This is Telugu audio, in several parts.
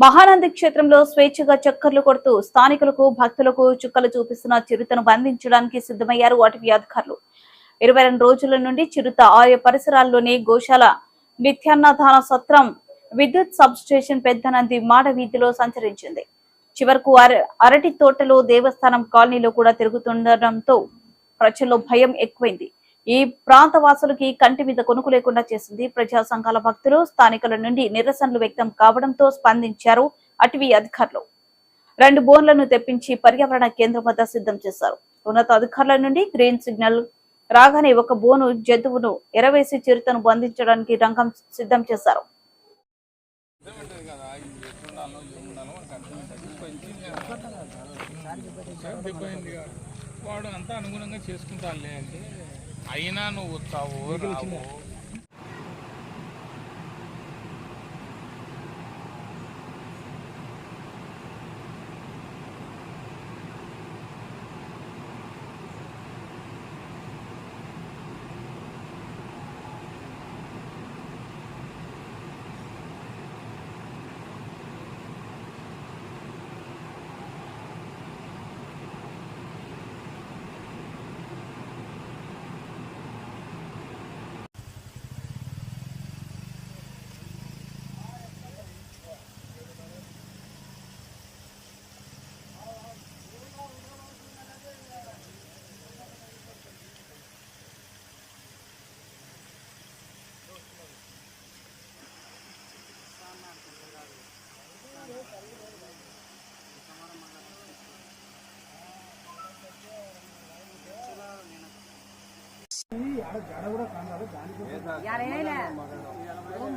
మహానంది క్షేత్రంలో స్వేచ్ఛగా చక్కర్లు కొడుతూ స్థానికులకు భక్తులకు చుక్కలు చూపిస్తున్న చిరుతను బంధించడానికి సిద్ధమయ్యారు అటవీ అధికారులు ఇరవై రెండు రోజుల నుండి చిరుత ఆయా పరిసరాల్లోని గోశాల నిత్యాన్నదాన సత్రం విద్యుత్ సబ్ స్టేషన్ పెద్దనంది మాడ వీధిలో సంచరించింది. చివరకు అర- అరటి తోటలో దేవస్థానం కాలనీలో కూడా తిరుగుతుండటంతో ప్రజల్లో భయం ఎక్కువైంది. ఈ ప్రాంత వాసులకి కంటి మీద కొనుకు లేకుండా చేసింది ప్రజా సంఘాల భక్తులు. స్థానికుల నుండి నిరసనలు వ్యక్తం కావడంతో స్పందించారు అటవీ అధికారులు. రెండు బోన్లను తెప్పించి పర్యావరణ కేంద్రం వద్ద సిద్ధం చేశారు. ఉన్నత అధికారుల నుండి గ్రీన్ సిగ్నల్ రాగానే ఒక బోను జంతువును ఎరవేసి చిరుతను బంధించడానికి రంగం సిద్ధం చేశారు. వాడు అంతా అనుగుణంగా చేసుకుంటానులే అంటే అయినా నువ్వు వస్తావు రావు.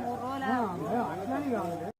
మూడు రోజులు